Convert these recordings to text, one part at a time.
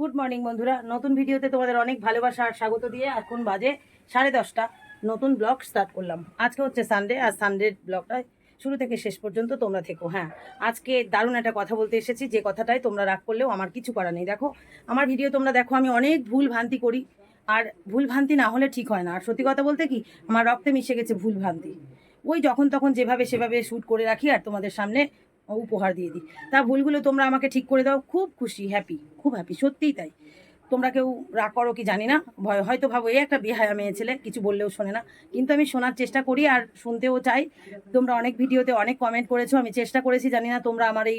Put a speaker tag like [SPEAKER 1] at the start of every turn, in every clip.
[SPEAKER 1] Good morning বন্ধুরা। নতুন ভিডিওতে তোমাদের অনেক ভালোবাসা আর স্বাগত দিয়ে এখন বাজে সাড়ে দশটা। নতুন ব্লগ স্টার্ট করলাম। আজকে হচ্ছে সানডে আর সানডের ব্লগটা শুরু থেকে শেষ পর্যন্ত তোমরা থেকো হ্যাঁ। আজকে দারুণ একটা কথা বলতে এসেছি, যে কথাটাই তোমরা রাগ করলেও আমার কিছু করার নেই। দেখো, আমার ভিডিও তোমরা দেখো, আমি অনেক ভুল ভ্রান্তি করি। আর ভুল ভ্রান্তি না হলে ঠিক হয় না। আর সত্যি কথা বলতে কি, আমার রক্তে মিশে গেছে ভুল ভ্রান্তি। ওই যখন তখন যেভাবে সেভাবে শ্যুট করে রাখি আর তোমাদের সামনে উপহার দিয়ে দিই। তা ভুলগুলো তোমরা আমাকে ঠিক করে দাও। খুব খুশি হ্যাপি খুব হ্যাপি সত্যিই তাই। তোমরা কেউ রাগ করো কি জানি না। ভয় হয়তো ভাবো, এই একটা বেহায়া মেয়ে ছেলে, কিছু বললেও শোনে না। কিন্তু আমি শোনার চেষ্টা করি আর শুনতেও চাই। তোমরা অনেক ভিডিওতে অনেক কমেন্ট করেছ, আমি চেষ্টা করেছি, জানি না তোমরা আমার এই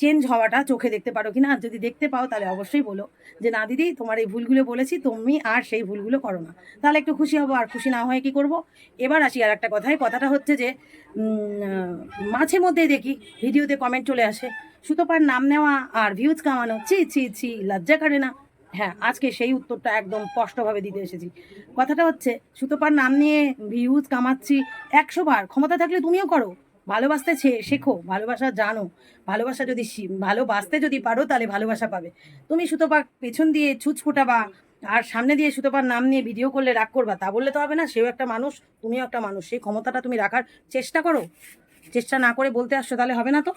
[SPEAKER 1] চেঞ্জ হওয়াটা চোখে দেখতে পারো কি না। যদি দেখতে পাও, তাহলে অবশ্যই বলো যে, না দিদি, তোমার এই ভুলগুলো বলেছি, তুমি আর সেই ভুলগুলো করো না। তাহলে একটু খুশি হব, আর খুশি না হয়ে কি করব? এবার আসি আর একটা কথায়। কথাটা হচ্ছে যে মাঝে মধ্যে দেখি ভিডিওতে কমেন্ট চলে আসে, সুতোপার নাম নেওয়া আর ভিউজ কামানো, ছি ছি ছি, লজ্জা করে না। হ্যাঁ আজকে সেই উত্তরটা একদম স্পষ্টভাবে দিতে এসেছি। কথাটা হচ্ছে, সুতোপার নাম নিয়ে ভিউজ কামাচ্ছি একশো বার। ক্ষমতা থাকলে তুমিও করো। ভালোবাসতে শেখো, ভালোবাসা জানো। ভালোবাসা যদি ভালোবাসতে যদি পারো, তাহলে ভালোবাসা পাবে। তুমি সুতোপার পেছন দিয়ে ছুঁচ ফোটাবা, আর সামনে দিয়ে সুতোপার নাম নিয়ে ভিডিও করলে রাগ করবা, তা বললে তো হবে না, সেও একটা মানুষ, তুমিও একটা মানুষ। সেই ক্ষমতাটা তুমি রাখার চেষ্টা করো। চেষ্টা না করে বলতে আসছো তাহলে হবে না তো?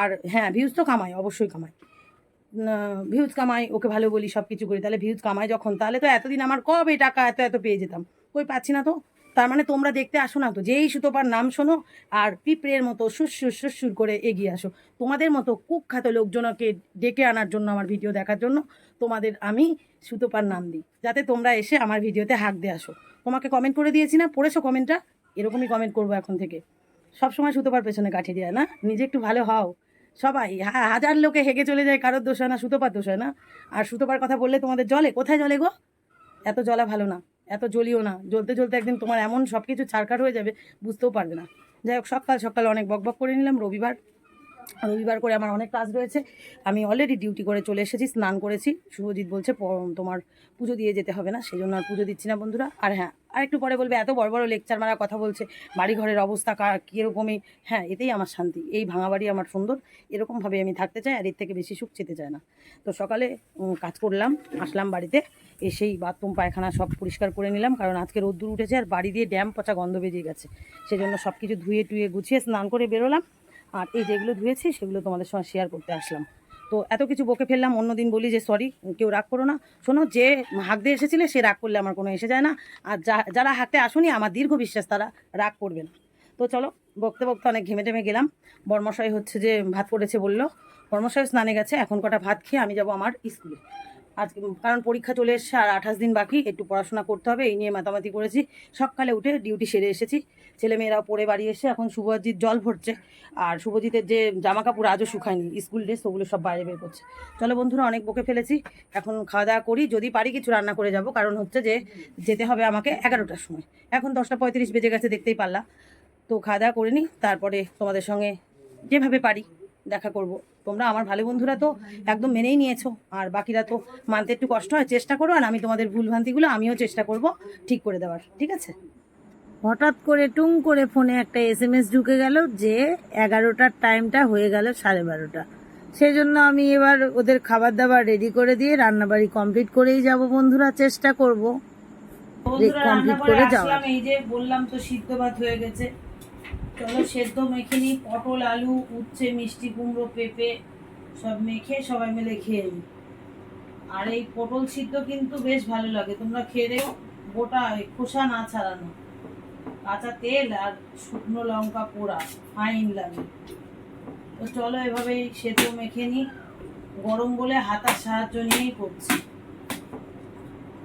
[SPEAKER 1] আর হ্যাঁ ভিউজ তো কামায় অবশ্যই কামাই। ভিউজ কামাই, ওকে ভালো বলি সব কিছু করি। তাহলে ভিউজ কামাই যখন, তাহলে তো এতদিন আমার কবে টাকা এত এত পেয়ে যেতাম? কই পাচ্ছি না তো? তার মানে তোমরা দেখতে আসো না তো, যেই সুতোপার নাম শোনো আর পিঁপড়ের মতো সুরসুর সুরসুর করে এগিয়ে আসো। তোমাদের মতো কুখ্যাত লোকজনকে ডেকে আনার জন্য আমার ভিডিও দেখার জন্য তোমাদের আমি সুতোপার নাম দিই। যাতে তোমরা এসে আমার ভিডিওতে হাঁক দিয়ে আসো। তোমাকে কমেন্ট করে দিয়েছি না, পড়েছো কমেন্টটা এরকমই কমেন্ট করব এখন থেকে। সব সময় সুতোপার পেছনে কাঠি দেয়, না? নিজে একটু ভালো হও। সবাই হাজার লোকে হেগে চলে যায়, কারোর দোষ হয় না, সুতোপার দোষ হয় না। আর সুতোপার কথা বললে তোমাদের জলে? কোথায় জলে গো? এত জলা ভালো না, এত জ্বলিও না। জ্বলতে জ্বলতে একদিন তোমার এমন সব কিছু ছাড়কাট হয়ে যাবে, বুঝতেও পারবে না। যাই হোক, সকাল সকাল অনেক বকবক করে নিলাম, রবিবার রবিবার করে আমার অনেক কাজ রয়েছে। আমি অলরেডি ডিউটি করে চলে এসেছি, স্নান করেছি। শুভজিৎ বলছে তোমার পুজো দিয়ে যেতে হবে না, সেই জন্য আর পুজো দিচ্ছি না বন্ধুরা। আর হ্যাঁ আর একটু পরে বলবে, এত বড় বড় লেকচার মারা কথা বলছে বাড়ি ঘরের অবস্থা কা- কীরকমই? হ্যাঁ এতেই আমার শান্তি। এই ভাঙা বাড়ি আমার সুন্দর, এরকমভাবে আমি থাকতে চাই, আর এর থেকে বেশি সুখ চেতে চায় না। তো সকালে কাজ করলাম, আসলাম বাড়িতে, এসেই বাথরুম পায়খানা সব পরিষ্কার করে নিলাম, কারণ আজকে রোদ্দুর উঠেছে আর বাড়ি দিয়ে ড্যাম পচা গন্ধ বেরিয়ে গেছে। সেজন্য সব কিছু ধুয়ে টুয়ে গুছিয়ে স্নান করে বেরোলাম। আর এই যেগুলো ধুয়েছি, সেগুলো তোমাদের সঙ্গে শেয়ার করতে আসলাম। তো এত কিছু বকে ফেললাম, অন্যদিন বলি যে সরি কেউ রাগ করো না। শোনো, যে হাঁক দিয়ে এসেছিলে, সে রাগ করলে আমার কোনো এসে যায় না। আর যারা হাঁকতে আসুনি, আমার দীর্ঘ বিশ্বাস, তারা রাগ করবে না। তো চলো, বকতে বকতে অনেক ঘেমে টেমে গেলাম। বর্মশাই হচ্ছে যে, ভাত করেছে বলল, বর্মশাই স্নানে গেছে, এখন কটা ভাত খেয়ে আমি যাব আমার স্কুলে। আজকে কারণ পরীক্ষা চলে এসছে আর আঠাশ দিন বাকি, একটু পড়াশোনা করতে হবে, এই নিয়ে মাতামাতি করেছি। সকালে উঠে ডিউটি সেরে এসেছি। ছেলেমেয়েরাও পড়ে বাড়ি এসে এখন শুভজিৎ জল ভরছে। আর শুভজিতের যে জামা কাপড় আজও শুকায়নি, স্কুল ড্রেস, ওগুলো সব বাইরে বের করছে। চলো বন্ধুরা, অনেক বকে ফেলেছি। এখন খাওয়া দাওয়া করি। যদি পারি কিছু রান্না করে যাব। কারণ হচ্ছে যে, যেতে হবে আমাকে এগারোটার সময়। এখন দশটা পঁয়ত্রিশ বেজে গেছে, দেখতেই পারলাম। তো খাওয়া দাওয়া করে নিই, তারপরে তোমাদের সঙ্গে যেভাবে পারি। দেখা করব। তোমরা আমার ভালো বন্ধুরা তো একদম মেনেই নিয়েছো। আর বাকিরা তো মানতে একটু কষ্ট হয় চেষ্টা করো। আর আমি তোমাদের ভুলভ্রান্তিগুলো আমিও চেষ্টা করব ঠিক করে দেওয়ার ঠিক আছে? হঠাৎ করে টুং করে ফোনে একটা এস এম এস ঢুকে গেল যে এগারোটার টাইমটা হয়ে গেল সাড়ে বারোটা। সেই জন্য আমি এবার ওদের খাবার দাবার রেডি করে দিয়ে রান্নাবাড়ি কমপ্লিট করেই যাব বন্ধুরা চেষ্টা করব। কমপ্লিট করে যাওয়ার। এই যে বললাম তো সিদ্ধ ভাত হয়ে গেছে। চলো সেদ্ধ মেখে নিই, পটল, আলু, উচ্ছে, মিষ্টি কুমড়ো, পেঁপে, সব মেখে সবাই মিলে খেয়ে নিই। আর এই পটল সিদ্ধ কিন্তু বেশ ভালো লাগে, তোমরা খেয়ে দেখো, গোটা খোসা না ছাড়ানো। কাঁচা তেল আর শুকনো লঙ্কা পোড়া, ফাইন লাগে। তো চলো এভাবেই সেদ্ধ মেখে নিই, গরম বলে হাতার সাহায্য নিয়েই করছি।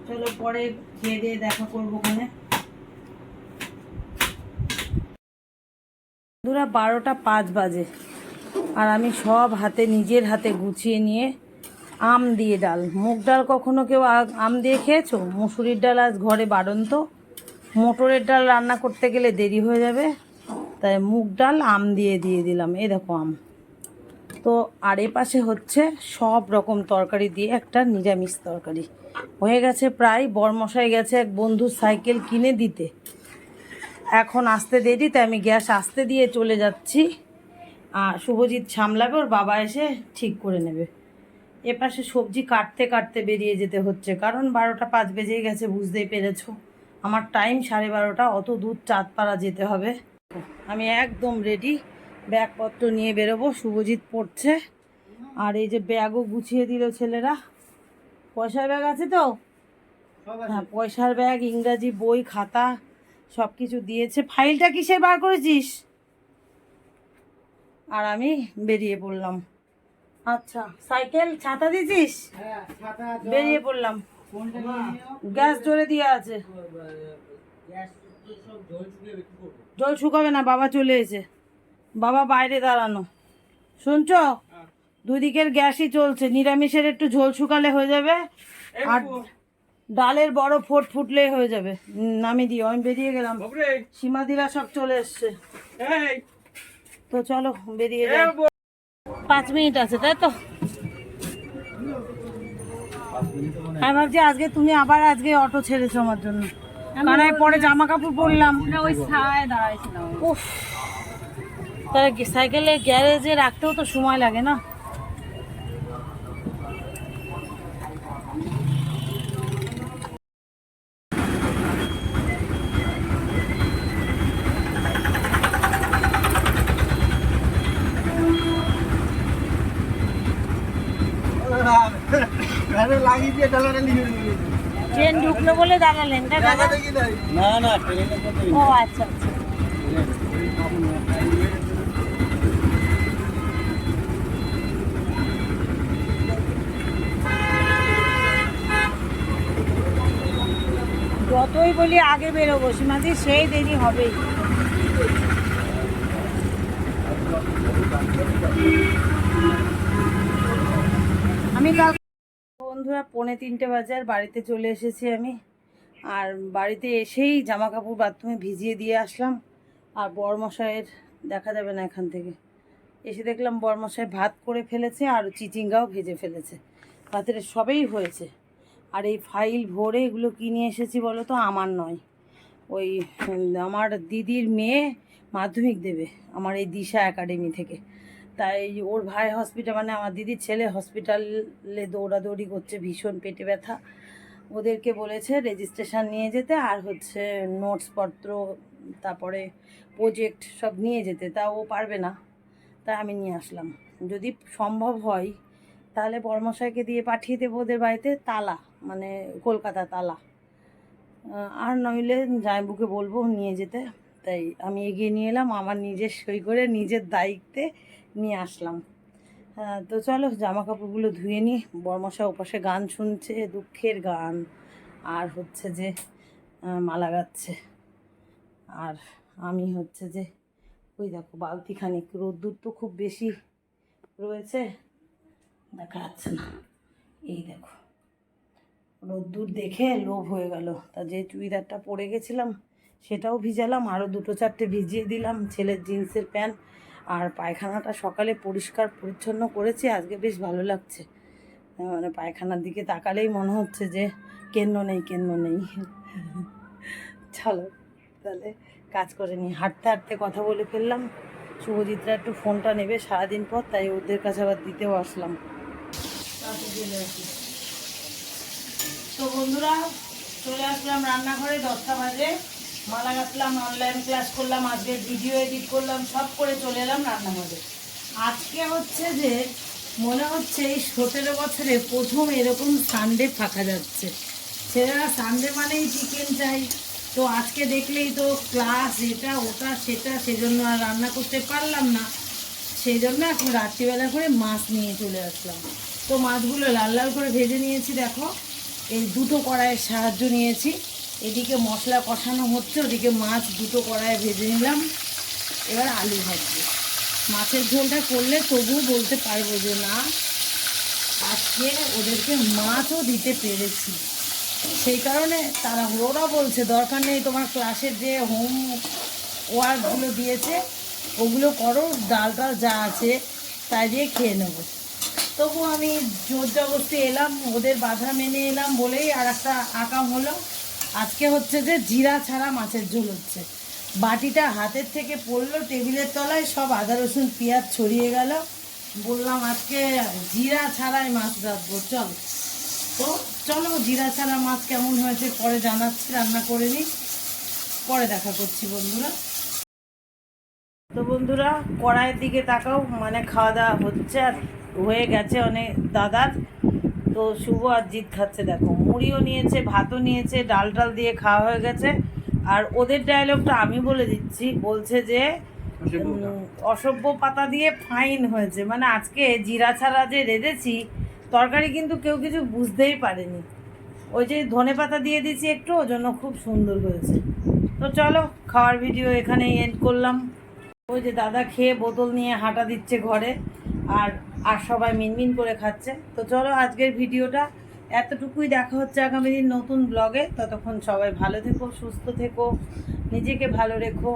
[SPEAKER 1] চলো পরে খেয়ে দিয়ে দেখা করব ওখানে বন্ধুরা বারোটা পাঁচ বাজে। আর আমি সব হাতে, নিজের হাতে গুছিয়ে নিয়ে আম দিয়ে ডাল। মুগ ডাল কখনো কেউ আম দিয়ে খেয়েছো? মুসুরির ডাল আজ ঘরে বাড়ন তো মোটরের ডাল রান্না করতে গেলে দেরি হয়ে যাবে। তাই মুগ ডাল আম দিয়ে দিয়ে দিলাম। এই দেখো আম। তো আর এ পাশে হচ্ছে সব রকম তরকারি দিয়ে একটা নিরামিষ তরকারি। হয়ে গেছে প্রায়, বরমশাই গেছে এক বন্ধুর সাইকেল কিনে দিতে। এখন আসতে দেরি তাই আমি গ্যাস আসতে দিয়ে চলে যাচ্ছি। আর শুভজিৎ সামলাবে ওর বাবা এসে ঠিক করে নেবে। এপাশে সবজি কাটতে কাটতে বেরিয়ে যেতে হচ্ছে কারণ বারোটা পাঁচ বেজেই গেছে বুঝতেই পেরেছ। আমার টাইম সাড়ে বারোটা অত দূর চাঁদপাড়া যেতে হবে। আমি একদম রেডি ব্যাগপত্র নিয়ে বেরোবো শুভজিৎ পড়ছে। আর এই যে ব্যাগও গুছিয়ে দিল ছেলেরা। পয়সার ব্যাগ আছে তো? হ্যাঁ পয়সার ব্যাগ ইংরাজি বই খাতা সব কিছু দিয়েছে। ফাইলটা কিসের বার করেছিস? আর আমি বেরিয়ে পড়লাম। আচ্ছা সাইকেল ছাতা দিয়েছিস? বেরিয়ে পড়লাম। গ্যাস জলে দিয়ে আছে। জল শুকাবে না বাবা চলে এসে বাবা বাইরে দাঁড়ানো। শুনছো? দুদিকের গ্যাসই চলছে। নিরামিষের একটু ঝোল শুকালে হয়ে যাবে। আর ডালের বড় ফোট ফুটলেই হয়ে যাবে। নামিয়ে দিও আমি বেরিয়ে গেলাম। সীমা সীমাদিরা সব চলে এসছে। তো চলো বেরিয়ে যাই। পাঁচ মিনিট আছে তাই তো? আমি ভাবছি আজকে তুমি আবার আজকে অটো ছেড়েছো আমার জন্য। কারণ আমি পরে জামা কাপড় পরলাম।
[SPEAKER 2] ওই ছায় দাঁড়াইছিলাম।
[SPEAKER 1] উফ। তাহলে সাইকেলে গ্যারেজে রাখতেও তো সময় লাগে না
[SPEAKER 3] লাগিয়ে দিয়ে ডালাটা নিয়ে
[SPEAKER 1] ট্রেন ঢুকলো বলে দাঁড়ালেন
[SPEAKER 3] না না
[SPEAKER 1] ও আচ্ছা আচ্ছা। যতই বলি আগে বেরোবো সীমাদি সেই দেরি হবেই। আমি কাল বন্ধুরা, পৌনে তিনটে বাজে আর বাড়িতে চলে এসেছি আমি। আর বাড়িতে এসেই জামা কাপড় বাথরুমে ভিজিয়ে দিয়ে আসলাম। আর বরমশাইয়ের দেখা যাবে না এখান থেকে। এসে দেখলাম বরমশাই ভাত করে ফেলেছে আর চিচিঙ্গাও ভেজে ফেলেছে। ভাতের সবেই হয়েছে। আর এই ফাইল ভরে এগুলো কিনে এসেছি বলো তো, আমার নয়। ওই আমার দিদির মেয়ে মাধ্যমিক দেবে, আমার এই দিশা একাডেমি থেকে। তাই ওর ভাই হসপিটাল মানে আমার দিদির ছেলে হসপিটালে দৌড়াদৌড়ি করছে, ভীষণ পেটে ব্যথা। ওদেরকে বলেছে রেজিস্ট্রেশন নিয়ে যেতে, আর হচ্ছে নোটসপত্র তারপরে প্রজেক্ট সব নিয়ে যেতে। তা ও পারবে না, তাই আমি নিয়ে আসলাম। যদি সম্ভব হয়, তাহলে বর্মশাইকে দিয়ে পাঠিয়ে দেবো ওদের বাড়িতে, তালা মানে কলকাতা তালা। আর নইলে জামাইবুকে বলব নিয়ে যেতে। তাই আমি এগিয়ে নিয়ে এলাম আমার নিজের সই করে নিজের দায়িত্বে নিয়ে আসলাম। হ্যাঁ, তো চলো জামা কাপড়গুলো ধুয়ে নিই। বর্মশা ওপাশে গান শুনছে দুঃখের গান। আর হচ্ছে যে মালা গাচ্ছে। আর আমি হচ্ছে যে ওই দেখো বালতি খানিক রোদ্দুর তো খুব বেশি রয়েছে দেখা যাচ্ছে না। এই দেখো রোদ্দুর দেখে লোভ হয়ে গেল। তা যে চুড়িদারটা পরে গেছিলাম সেটাও ভিজালাম আরও দুটো চারটে ভিজিয়ে দিলাম, ছেলের জিন্সের প্যান্ট আর পায়খানাটা সকালে পরিষ্কার পরিচ্ছন্ন করেছি, আজকে বেশ ভালো লাগছে। মানে পায়খানার দিকে তাকালেই মনে হচ্ছে যে কেন্দ্র নেই কেন্দ্র নেই। চলো, তাহলে কাজ করে নিই। হাঁটতে হাঁটতে কথা বলে ফেললাম, শুভজিৎরা একটু ফোনটা নেবে সারাদিন পর, তাই ওদের কাছে আবার দিতেও আসলাম। তো বন্ধুরা, চলে আসলাম রান্নাঘরে দশটা বাজে। মালা গাঁথলাম অনলাইন ক্লাস করলাম, আজকে ভিডিও এডিট করলাম, সব করে চলে এলাম রান্নাঘরে। আজকে হচ্ছে যে, মনে হচ্ছে এই সতেরো বছরে প্রথম এরকম সানডে ফাঁকা যাচ্ছে। ছেলেরা সানডে মানেই চিকেন চাই। তো আজকে দেখলেই তো ক্লাস এটা, ওটা, সেটা, সেজন্য আর রান্না করতে পারলাম না। সেই জন্য এখন রাত্রিবেলা করে মাছ নিয়ে চলে আসলাম। তো মাছগুলো লাল লাল করে ভেজে নিয়েছি, দেখো। এই দুটো কড়াইয়ের সাহায্য নিয়েছি। এদিকে মশলা কষানো হচ্ছে, ওদিকে মাছ দুটো কড়াইয়ে ভেজে নিলাম। এবার আলু ভাজছি মাছের ঝোলটা করলে তবুও বলতে পারব যে না, আজকে ওদেরকে মাছও দিতে পেরেছি। সেই কারণে তারা ওরা বলছে, দরকার নেই তোমার ক্লাসের যে হোম ওয়ার্কগুলো দিয়েছে, ওগুলো করো, ডাল টাল যা আছে তাই দিয়ে খেয়ে নেব। তবু আমি জোর জবরদস্তি এলাম, ওদের বাধা মেনে এলাম বলেই আর একটা আকাম হলো। আজকে হচ্ছে যে জিরা ছাড়া মাছের ঝোল হচ্ছে। বাটিটা হাতের থেকে পড়ল, টেবিলের তলায় সব আদা, রসুন, পেঁয়াজ ছড়িয়ে গেল। বললাম, আজকে জিরা ছাড়াই মাছ রাখব চল। তো চলো, জিরা ছাড়া মাছ কেমন হয়েছে পরে জানাচ্ছি, রান্না করে নিই। পরে দেখা করছি বন্ধুরা। তো বন্ধুরা, কড়াইয়ের দিকে তাকাও মানে খাওয়া দাওয়া হচ্ছে আর হয়ে গেছে অনেক দাদার। তো শুভ আর জিৎ খাচ্ছে দেখো। মুড়িও নিয়েছে ভাতও নিয়েছে ডাল টাল দিয়ে খাওয়া হয়ে গেছে। আর ওদের ডায়লগটা আমি বলে দিচ্ছি বলছে যে অসভ্য পাতা দিয়ে ফাইন হয়েছে। মানে আজকে জিরা ছাড়া যে রেঁধেছি তরকারি কিন্তু কেউ কিছু বুঝতেই পারেনি। ওই যে ধনে পাতা দিয়ে দিয়েছি একটু ওই জন্য খুব সুন্দর হয়েছে। তো চলো খাওয়ার ভিডিও এখানেই এন্ড করলাম। ওই যে দাদা খেয়ে বোতল নিয়ে হাঁটা দিচ্ছে ঘরে। আর আর সবাই মিনমিন করে খাচ্ছে। তো চলো আজকের ভিডিওটা এতটুকুই। দেখা হচ্ছে আগামী দিন নতুন ব্লগে ততক্ষণ সবাই ভালো থেকো, সুস্থ থেকো, নিজেকে ভালো রেখো।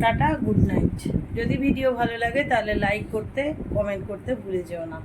[SPEAKER 1] টাটা গুড নাইট যদি ভিডিও ভালো লাগে তাহলে লাইক করতে কমেন্ট করতে ভুলে যেও না।